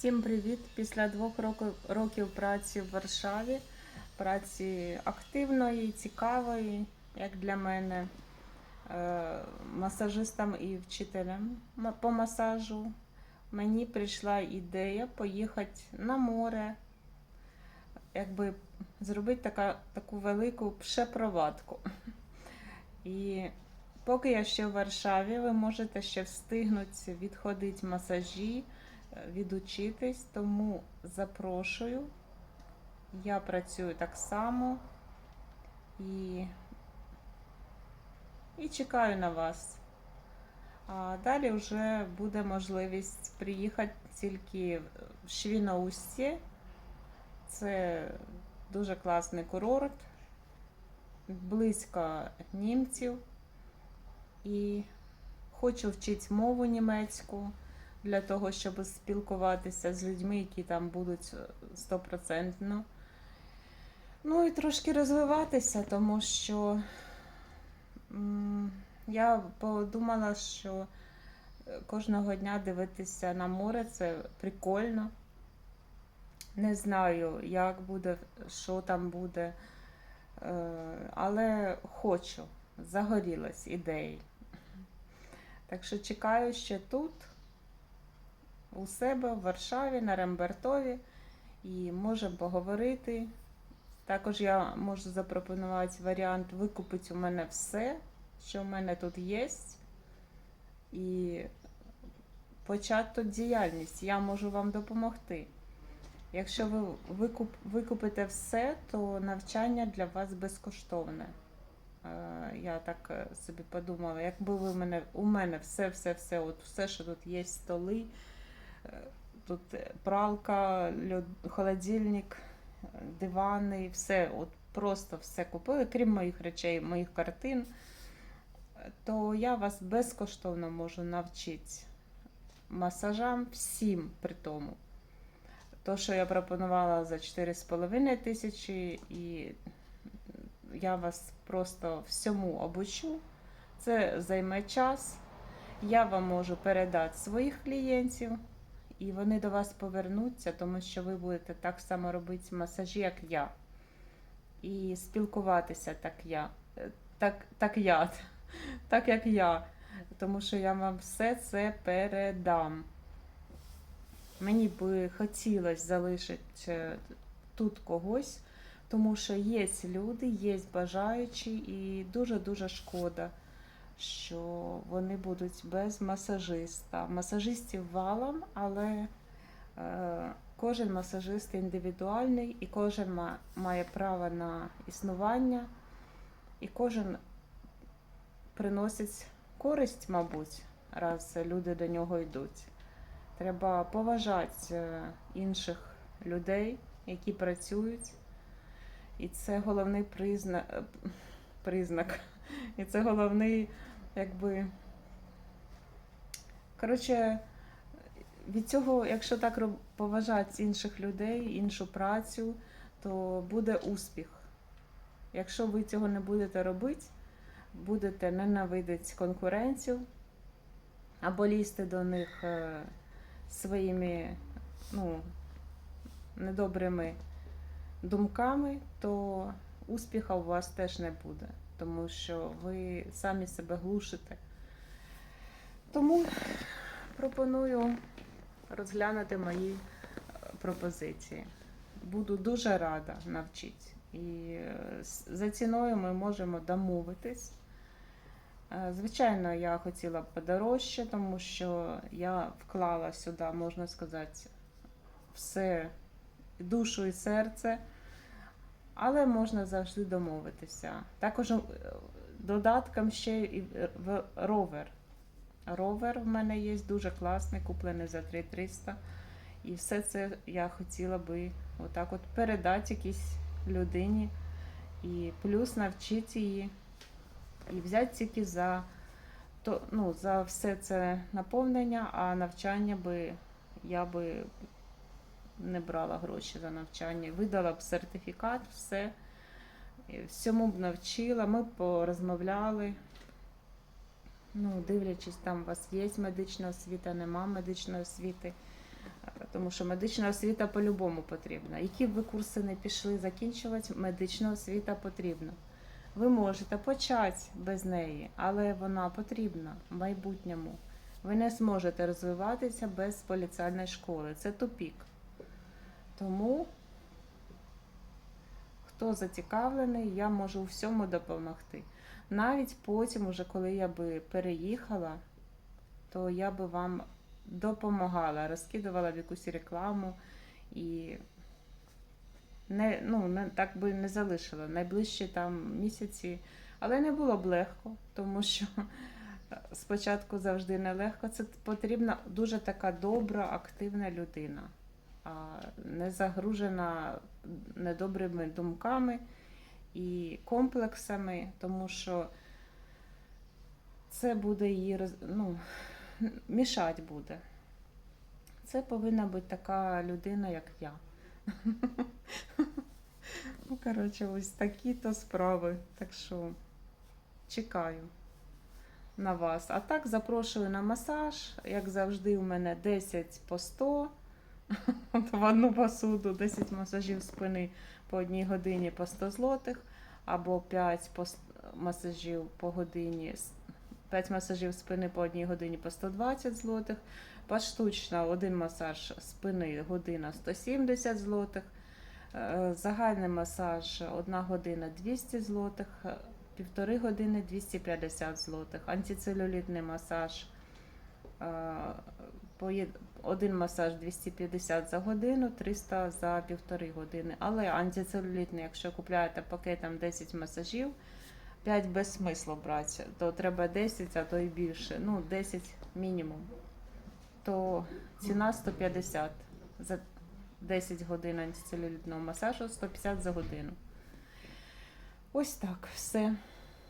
Всім привіт! Після двох років, років праці в Варшаві, праці активної, цікавої, як для мене, е, масажистом і вчителем по масажу, мені прийшла ідея поїхати на море, якби зробити така, таку велику пшепровадку. І поки я ще в Варшаві, ви можете ще встигнути відходити масажі відучитись, тому запрошую. Я працюю так само і, і чекаю на вас. А далі вже буде можливість приїхати тільки в Швіноусті. Це дуже класний курорт, близько німців. І хочу вчити мову німецьку для того, щоб спілкуватися з людьми, які там будуть стопроцентно. Ну і трошки розвиватися, тому що я подумала, що кожного дня дивитися на море це прикольно. Не знаю, як буде, що там буде, е, але хочу, загорілась ідеєю. Так що чекаю ще тут, у себе в Варшаві, на Рембертові, і можемо поговорити. Також я можу запропонувати варіант викупити у мене все, що в мене тут є, і почати тут діяльність. Я можу вам допомогти. Якщо ви викуп, викупите все, то навчання для вас безкоштовне. Е, Я так е, собі подумала, якби ви мене у мене все, все, все, от все, що тут є, столи, тут е, пралка, льод, холодильник, е, дивани, все, от просто все купили, крім моїх речей, моїх картин, е, то я вас безкоштовно можу навчити масажам всім при тому. То, що я пропонувала за 4,5 тисячі, і я вас просто всьому обучу. Це займе час. Я вам можу передати своїх клієнтів, і вони до вас повернуться, тому що ви будете так само робити масажі, як я. І спілкуватися так я. Так, так я. Так як я. Тому що я вам все це передам. Мені би хотілося залишити е, тут когось, тому що є люди, є бажаючі, і дуже-дуже шкода, що вони будуть без масажиста. Масажистів валом, але е, кожен масажист індивідуальний, і кожен ма- має право на існування, і кожен приносить користь, мабуть, раз люди до нього йдуть. Треба поважати е, інших людей, які працюють. І це головний признак, признак. І це головний, якби. Коротше, від цього, якщо так поважати інших людей, іншу працю, то буде успіх. Якщо ви цього не будете робити, будете ненавидіти конкуренців або лізти до них е, своїми ну, недобрими думками, то успіха у вас теж не буде, тому що ви самі себе глушите. Тому пропоную розглянути мої е, пропозиції. Буду дуже рада навчити. І е, за ціною ми можемо домовитись. Е, Звичайно, я хотіла б подорожче, тому що я вклала сюди, можна сказати, все душу і серце, але можна завжди домовитися. Також е, додатком ще і в ровер. Ровер в мене є дуже класний, куплений за 3300. І все це я хотіла би отак от передати якійсь людині. І плюс навчити її і взяти тільки за, то, ну, за все це наповнення, а навчання би я би не брала гроші за навчання. Видала б сертифікат, все. Всьому б навчила, ми порозмовляли. Ну, дивлячись, там у вас є медична освіта, нема медичної освіти. Е, Тому що медична освіта по-любому потрібна. Які б ви курси не пішли закінчувати, медична освіта потрібна. Ви можете почати без неї, але вона потрібна в майбутньому. Ви не зможете розвиватися без поліціальної школи. Це тупік. Тому, хто зацікавлений, я можу у всьому допомогти. Навіть потім, уже коли я би переїхала, то я би вам допомагала, розкидувала в якусь рекламу і не, ну, не, так би не залишила найближчі там місяці. Але не було б легко, тому що спочатку завжди нелегко. Це потрібна дуже така добра, активна людина, не загружена недобрими думками і комплексами, тому що це буде її ну, мішать буде. Це повинна бути така людина, як я. Ну, коротше, ось такі то справи. Так що чекаю на вас. А так запрошую на масаж. Як завжди, у мене 10 по 100 в одну посуду, 10 масажів спини по одній годині по 100 злотих, або 5 по масажів по годині, 5 масажів спини по одній годині по 120 злотих. Поштучно один масаж спини година 170 злотих. Е, Загальний масаж 1 година 200 злотих, е, півтори години 250 злотих. Антицелюлітний масаж е, один масаж 250 за годину, 300 за півтори години. Але антицелюлітний, якщо купляєте пакетом 10 масажів, 5 без смислу брати, то треба 10, а то і більше. Ну, 10 мінімум. То ціна 150 за 10 годин антицелюлітного масажу, 150 за годину. Ось так, все.